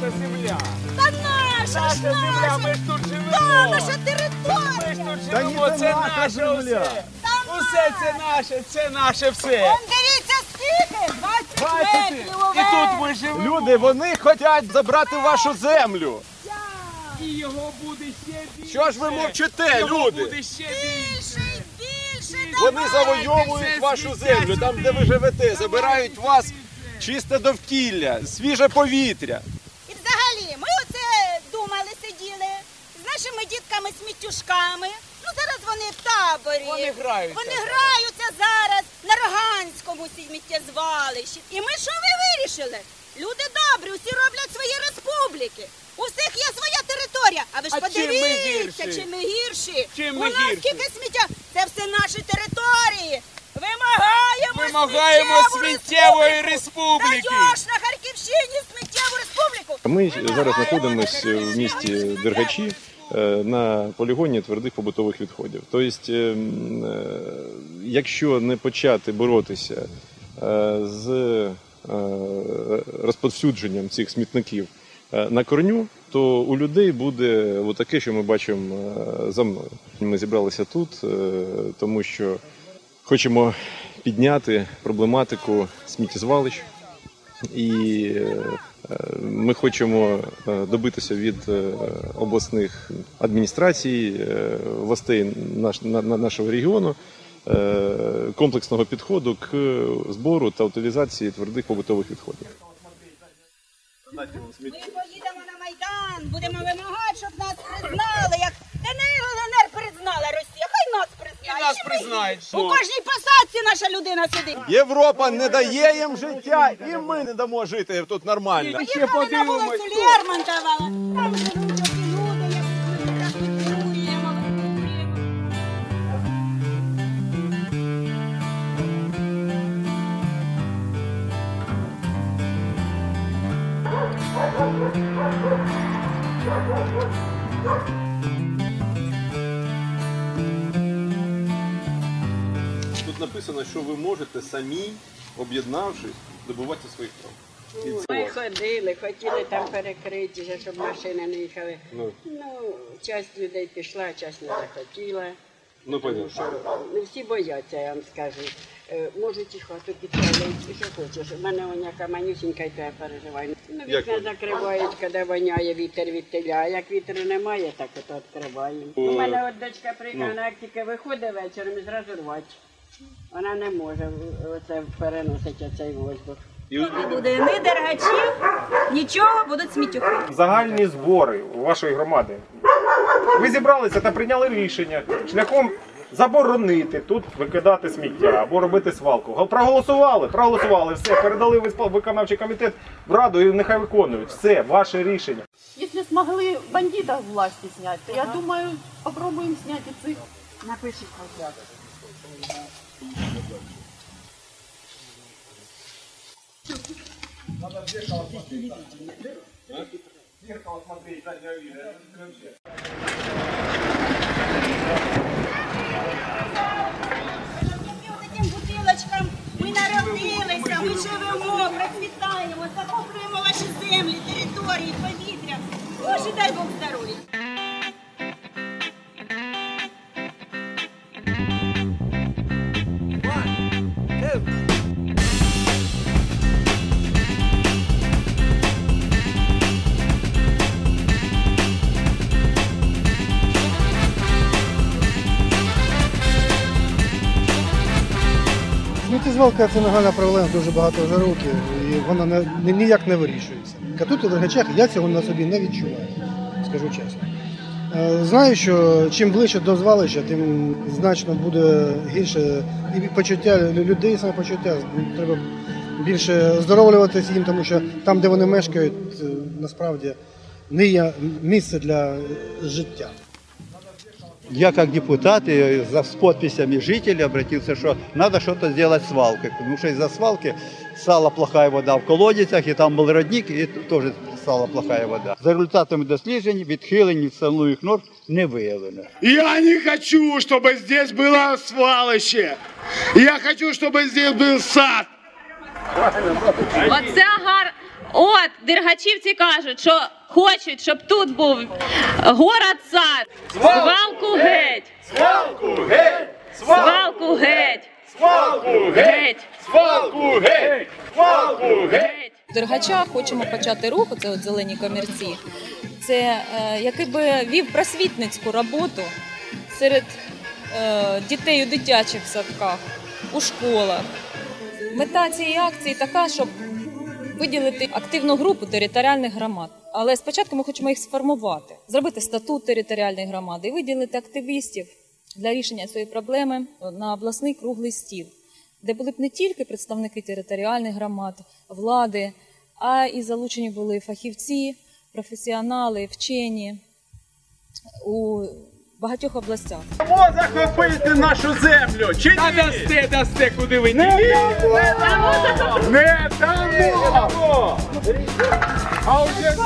наша земля. Та наша Наша ж земля, ми наша! ж тут живемо. Та наша Ми ж територія! тут Та ні, живемо, це це наша наше земля. все. Та Усе це наше, це наше все. Он дивіться скільки! 20 Бачите? метрів І тут ми живемо. Люди, вони хочуть забрати вашу землю. І його буде ще більше. Що ж ви мовчите, Його люди? буде ще більше. Більше, більше! Вони завойовують вашу землю, там, де ви живете, забирають у вас чисте довкілля, свіже повітря. І взагалі, ми оце думали, сиділи з нашими дітками-сміттюшками. Ну зараз вони в таборі. Вони граються Вони зараз. граються зараз на Роганському сміттєзвалищі. І ми що ви вирішили? Люди добрі, усі роблять свої республіки. У всіх є своя територія. А ви ж А чим ми подивіться, гірші? чим ми гірші. Чим У нас гірші? скільки сміття. Це все наші території. Вимагаємо, Вимагаємо сміттєвої республіки. Даєш на Харківщині сміттєву республіку. Ми зараз знаходимося в місті Дергачі на полігоні твердих побутових відходів. Тобто, е, е, якщо не почати боротися е, з е, розповсюдженням цих смітників е, на корню, то у людей буде таке, що ми бачимо е, за мною. Ми зібралися тут, е, тому що хочемо підняти проблематику сміттєзвалищ. І е, е, ми хочемо е, добитися від е, обласних адміністрацій, е, властей на, на- нашого регіону комплексного підходу к збору та утилізації твердих побутових відходів. Ми поїдемо на Майдан, будемо вимагати, щоб нас признали, як ДНР нас признають, У кожній посадці наша людина сидить. Європа не дає їм життя, і ми не дамо жити тут нормально. Ще на подивимось. вулицю. Лермонтова. Там живуть люди, які ми практикуємо. Написано, що ви можете самі, об'єднавшись, добувати своїх прав. І це Ми ходили, хотіли там перекритися, щоб машини не їхали. Ну, Ну, часть людей пішла, часть не захотіла. ну понятно. всі бояться, я вам скажу. Е, Можуть і хату підпалити, і що хочеш. У мене вона яка манюсінька, і то я переживаю. Ну, Як вікна ви? закривають, коли воняє вітер від теля. А як вітру немає, так от відкриваємо. У мене от дочка приїхала, Ну. вона як тільки виходить вечором і зразу рвать. Вона не може оце переносити оцей воздух. Не буде ні дергачів, нічого, будуть сміттюхи. загальні збори у вашої громади. Ви зібралися та прийняли рішення шляхом заборонити тут викидати сміття або робити свалку. Проголосували, проголосували, все, передали в виконавчий комітет в раду і нехай виконують. Все, ваше рішення. Если смогли бандитов с власти снять, то я думаю, попробуем снять и цих. Напишіть, будь ласка. Таким бутилочкам ми народилися, ми живемо, процвітаємо, захоплюємо ваші землі, території, повітря. Боже, дай Бог здоров'я. Сміттєзвалка це нагальна проблема дуже багато вже років, і вона не, ні- ніяк не вирішується. А тут у Дергачах я цього на собі не відчуваю, скажу чесно. Е, Знаю, що чим ближче до звалища, тим значно буде гірше і почуття людей, саме почуття. Треба більше здоровлюватися їм, тому що там, де вони мешкають, е, насправді не є місце для життя. Я как депутат и за, с подписями жителей обратился, что надо что-то сделать с свалкой, потому что из-за свалки стала плохая вода в колодцях, и там был родник, и тоже стала плохая вода. За результатами досліджень відхилень від встановлених норм не виявлено. Я не хочу, чтобы здесь было свалище. Я хочу, чтобы здесь был сад. Оце гар. О, От, дергачівці кажуть, що хочуть, щоб тут був город сад. Свалку геть! Свалку геть! Свалку геть! Свалку Геть! Свалку геть! Свалку геть! В Дергачах хочемо почати рух, це от зелені комірці. Це е, який би вів просвітницьку роботу серед е, дітей у дитячих садках, у школах. Мета цієї акції така, щоб виділити активну групу територіальних громад. Але спочатку ми хочемо їх сформувати, зробити статут територіальної громади і виділити активістів для рішення цієї проблеми на обласний круглий стіл, де були б не тільки представники територіальних громад, влади, а і залучені були фахівці, професіонали, вчені у багатьох областях. Дамо захопити нашу землю! Чи ні? Та дасте, дасте, куди ви не Не дамо! дамо! А вже